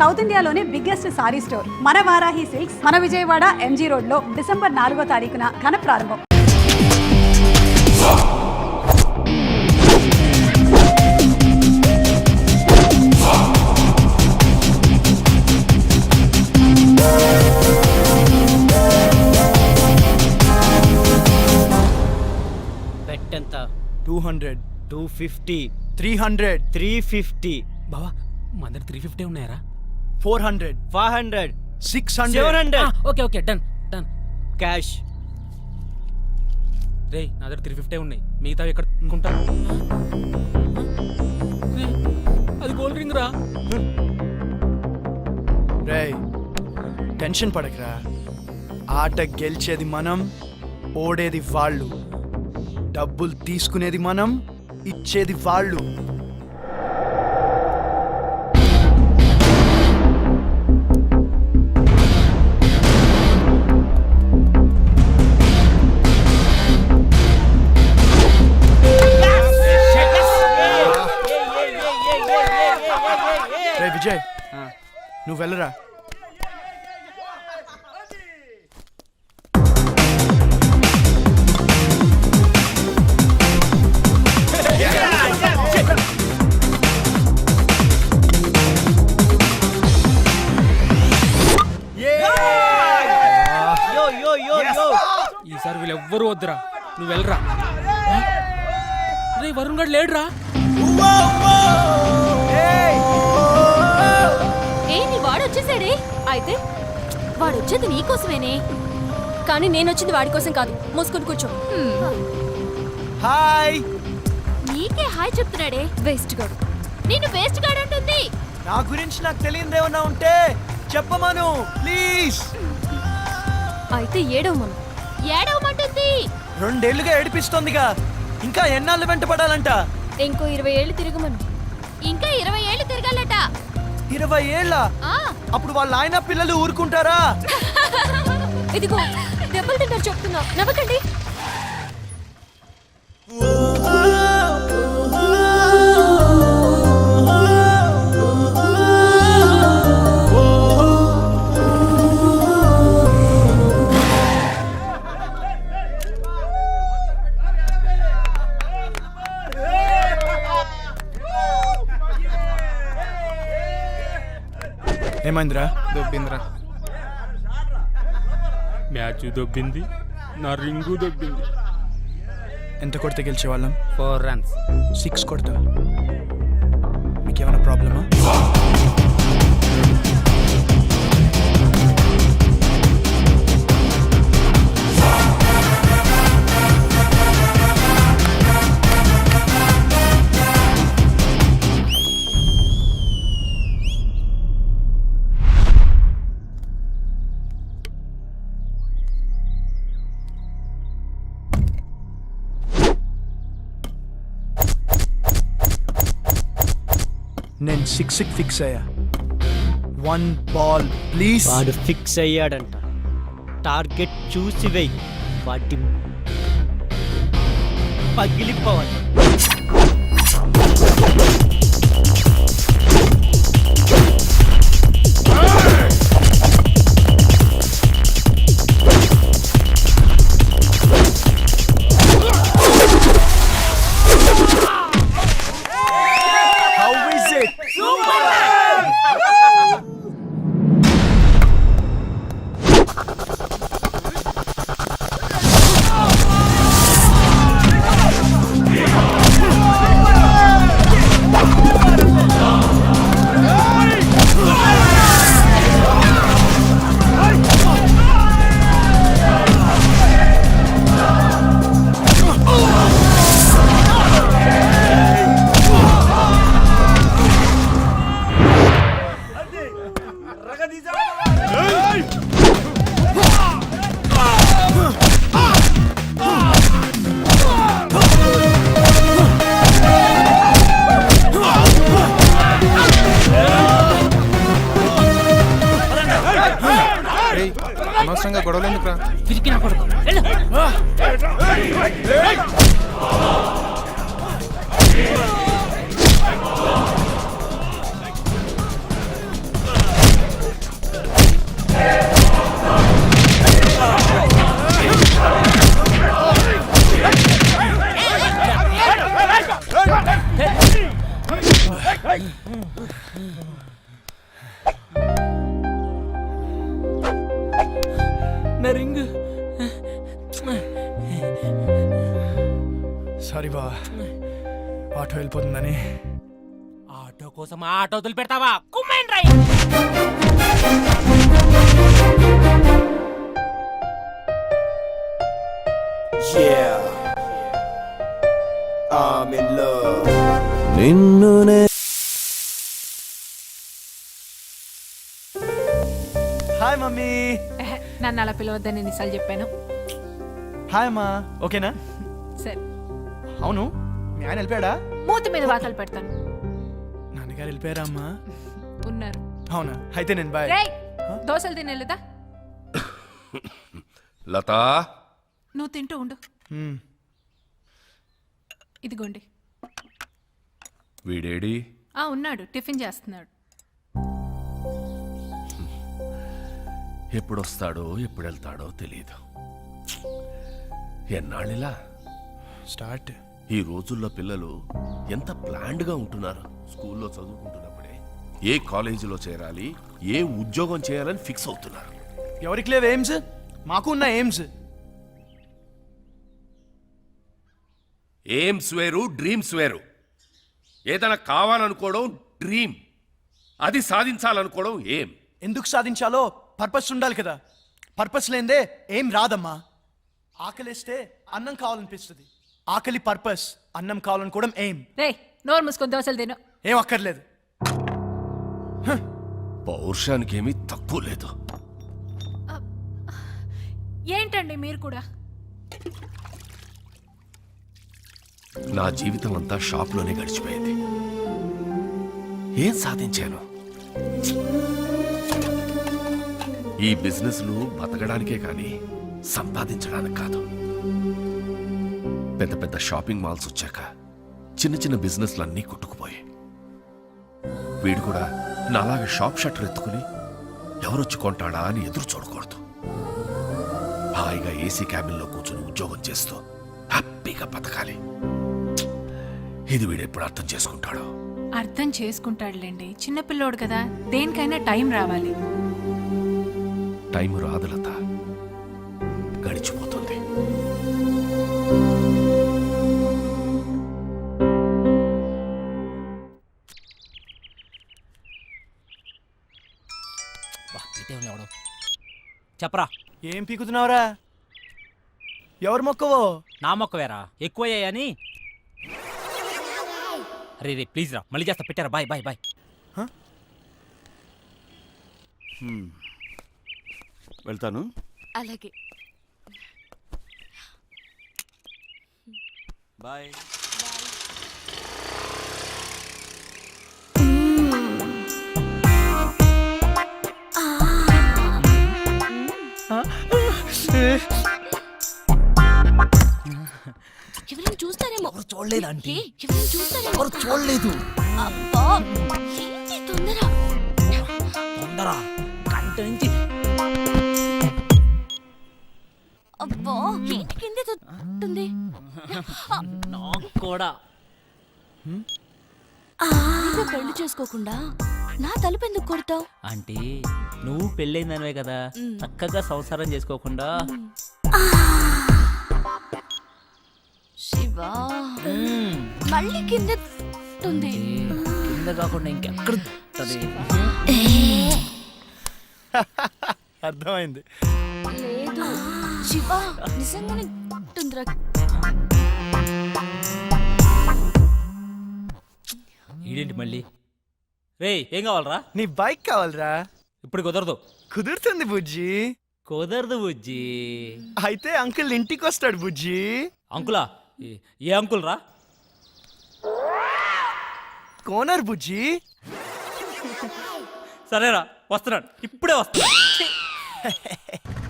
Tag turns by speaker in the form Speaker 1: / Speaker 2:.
Speaker 1: South ఇండియాలోనే biggest sorry store. మన Varahi silks మన విజయవాడ ఎంజీ రోడ్లో డిసెంబర్ నాలుగో తారీఖున ఘన ప్రారంభం.
Speaker 2: పెట్టెంత?
Speaker 3: Two hundred
Speaker 2: two fifty
Speaker 3: three hundred
Speaker 2: three fifty.
Speaker 4: బావా మన దగ్గర three fifty ఉన్నాయారా?
Speaker 3: Four hundred.
Speaker 2: Five hundred.
Speaker 3: Six
Speaker 2: seven
Speaker 3: hundred.
Speaker 2: Hundred
Speaker 4: okay okay done done.
Speaker 2: Cash.
Speaker 4: రే నా దగ్గర త్రీ ఫిఫ్టీ ఉన్నాయి. మిగతా ఎక్కడ కొంటా? అది గోల్డ్ రింగ్ రా.
Speaker 3: రే టెన్షన్ పడకరా. ఆట గెలిచేది మనం ఓడేది వాళ్ళు. డబ్బులు తీసుకునేది మనం ఇచ్చేది వాళ్ళు. రే విజయ్ నువ్వు వెళ్ళరా?
Speaker 2: యో యో యో యో
Speaker 4: ఈసారి వీళ్ళు ఎవ్వరు వద్దురా. నువ్వు వెళ్ళరా. రే వరుణ్ గడ్ లేడురా.
Speaker 5: ఏంటి వాడు వచ్చేసాడే? అయితే వాడు వచ్చేది నీకోసమేనే కానీ నేను వచ్చింది వాడి కోసం కాదు మూసుకొని కూర్చో.
Speaker 3: హాయ్
Speaker 5: నీకే హాయ్ చెప్తున్నాడే? వేస్ట్ గాడు. నిన్ను వేస్ట్ గాడు అంటుంది
Speaker 3: నా గురించి నాకు తెలియదు ఏమన్నా ఉంటే చెప్పమను ప్లీజ్.
Speaker 5: అయితే ఏడవమను. ఏడవమంటుంది.
Speaker 3: రెండేళ్ళుగా ఏడిపిస్తోందిగా. ఇంకా ఎన్నాళ్ళు వెంట పడాలంట
Speaker 5: ఇంకో ఇరవై ఏళ్ళు తిరగమను. ఇంకా ఇరవై ఏళ్ళు తిరగాలట.
Speaker 3: ఇరవై ఏళ్ళ. అప్పుడు వాళ్ళ ఆయన పిల్లలు ఊరుకుంటారా?
Speaker 5: ఇదిగో దెబ్బలు తింటారు చెప్తున్నా. నవ్వకండి.
Speaker 3: ఏమైందిరా
Speaker 4: దొబ్బిందిరా. మ్యాచ్ దొబ్బింది. నా రింగు దొబ్బింది.
Speaker 3: ఎంత కొడితే గెలిచేవాళ్ళం?
Speaker 2: Four runs.
Speaker 3: సిక్స్ కొడతా మీకేమైనా ప్రాబ్లమా? నేను సిక్స్ ఫిక్స్ అయ్యా. వన్ బాల్ ప్లీజ్
Speaker 2: వాడు ఫిక్స్ అయ్యాడంట. టార్గెట్ చూసి వెయ్యి వాటి పగిలిపోవాలి.
Speaker 6: అనవసరంగా గొడవలు ఎందుకురా?
Speaker 4: పిరికి నా కొడుకు
Speaker 3: Hey! రింగ్ సారీ బా ఆటో వెళ్ళిపోతుందని
Speaker 7: ఆటో కోసం ఆటో వదిలిపెడతావా? కుమ్మైన్ రై.
Speaker 3: Yeah. I'm in love. నిన్ను
Speaker 5: నన్ను అలా పిలవద్దని ఎన్నిసార్లు చెప్పాను.
Speaker 3: హాయ్ అమ్మా ఓకేనా?
Speaker 5: సరే.
Speaker 3: అవును మీ ఆయన వెళ్ళిపోయాడా?
Speaker 5: మూతి మీద వాతలు పెడతాను.
Speaker 3: నాన్నగారు వెళ్ళిపోయారా అమ్మా?
Speaker 5: ఉన్నారు.
Speaker 3: అవునా? అయితే నేను బాయ్.
Speaker 5: రేయ్ దోశలు తినేలేదా
Speaker 8: లత?
Speaker 5: నువ్వు తింటూ ఉండు. ఇదిగోండి.
Speaker 8: వీడేడి?
Speaker 5: ఆ ఉన్నాడు. టిఫిన్ చేస్తున్నాడు.
Speaker 8: ఎప్పుడొస్తాడో ఎప్పుడు వెళ్తాడో తెలియదు ఎన్నాళ్ళిలా?
Speaker 3: స్టార్ట్.
Speaker 8: ఈ రోజుల్లో పిల్లలు ఎంత ప్లాన్డ్గా ఉంటున్నారు? స్కూల్లో చదువుకుంటున్నప్పుడే ఏ కాలేజీలో చేరాలి ఏ ఉద్యోగం చేయాలని ఫిక్స్ అవుతున్నారు.
Speaker 3: ఎవరికి లేవు ఎయిమ్స్? మాకు ఉన్న ఎయిమ్స్.
Speaker 8: ఎయిమ్స్ వేరు డ్రీమ్స్ వేరు. ఏదైనా కావాలనుకోవడం డ్రీమ్. అది సాధించాలనుకోవడం ఏం
Speaker 3: ఎందుకు సాధించాలో పర్పస్ ఉండాలి కదా. పర్పస్ లేదే ఏం రాదమ్మా. ఆకలిస్తే అన్నం కావాలనిపిస్తుంది. ఆకలి పర్పస్ అన్నం కావాలనుకోవడం ఏం
Speaker 5: రేయ్ నోరు మూసుకొని దోశలు తిను.
Speaker 3: ఏం అక్కర్లేదు.
Speaker 8: పౌరుషానికి ఏమీ తక్కువ లేదు.
Speaker 5: ఏంటండి మీరు కూడా?
Speaker 8: నా జీవితం అంతా షాప్లోనే గడిచిపోయింది. ఏం సాధించాను? ఈ బిజినెస్లు బతకడానికే కానీ సంపాదించడానికి కాదు. పెద్ద పెద్ద షాపింగ్ మాల్స్ వచ్చాక చిన్న చిన్న బిజినెస్లన్నీ కొట్టుకుపోయాయి. వీడు కూడా నాలాగా షాప్ షట్టర్ ఎత్తుకుని ఎవరొచ్చి కొంటాడా అని ఎదురు చూడకూడదు. హాయిగా ఏసీ క్యాబిన్లో కూర్చుని ఉద్యోగం చేస్తూ హ్యాపీగా బతకాలి. ఇది వీడు ఎప్పుడు అర్థం చేసుకుంటాడో.
Speaker 5: అర్థం చేసుకుంటాడులేండి. చిన్నపిల్లోడు కదా దేనికైనా టైం రావాలి.
Speaker 8: టైం రాదులత. గడిచిపోతుంది.
Speaker 7: చెప్పరా.
Speaker 3: ఏం పీకుతున్నావురా? ఎవరు మొక్కవో?
Speaker 7: నా మొక్క వేరా ఎక్కువయ్యాయని. అరే రే ప్లీజ్ రా మళ్ళీ చేస్తా పెట్టారా? Bye bye bye.
Speaker 9: వెళ్తాను.
Speaker 10: అలాగే.
Speaker 9: బాయ్.
Speaker 10: ఎవరైనా చూస్తారేమో?
Speaker 3: చూడలేదు ఆంటీ.
Speaker 10: ఏ, ఎవరైనా చూస్తారేమో?
Speaker 3: చూడలేదు?
Speaker 10: అబ్బా ఏంటి తొందర?
Speaker 7: తొందర? గంట నుంచి
Speaker 10: అబ్బా ఏంటి కింద
Speaker 7: నాకు కూడా.
Speaker 10: ఇంకా పెళ్ళి చేసుకోకుండా నా తలుపు ఎందుకు కొడతావు?
Speaker 7: అంటే నువ్వు పెళ్ళైందనివే కదా. చక్కగా సంసారం చేసుకోకుండా.
Speaker 10: శివా మళ్ళీ కింద తొట్టుంది
Speaker 7: కింద కాకుండా ఇంకెక్కడ?
Speaker 3: అర్థమైంది.
Speaker 10: లేదు. శివా నిజంగానే
Speaker 7: ఈడేంటి మళ్ళీ? రే ఏం కావాలరా?
Speaker 3: నీ బైక్ కావాలరా?
Speaker 7: ఇప్పుడు కుదరదు.
Speaker 3: కుదురుతుంది బుజ్జి.
Speaker 7: కుదరదు బుజ్జి.
Speaker 3: అయితే అంకుల్ ఇంటికి వస్తాడు బుజ్జి.
Speaker 7: అంకులా? ఏ- ఏ అంకుల్ రా
Speaker 3: కోనర్ బుజ్జి.
Speaker 7: సరేరా వస్తున్నాడు ఇప్పుడే వస్తున్నాడు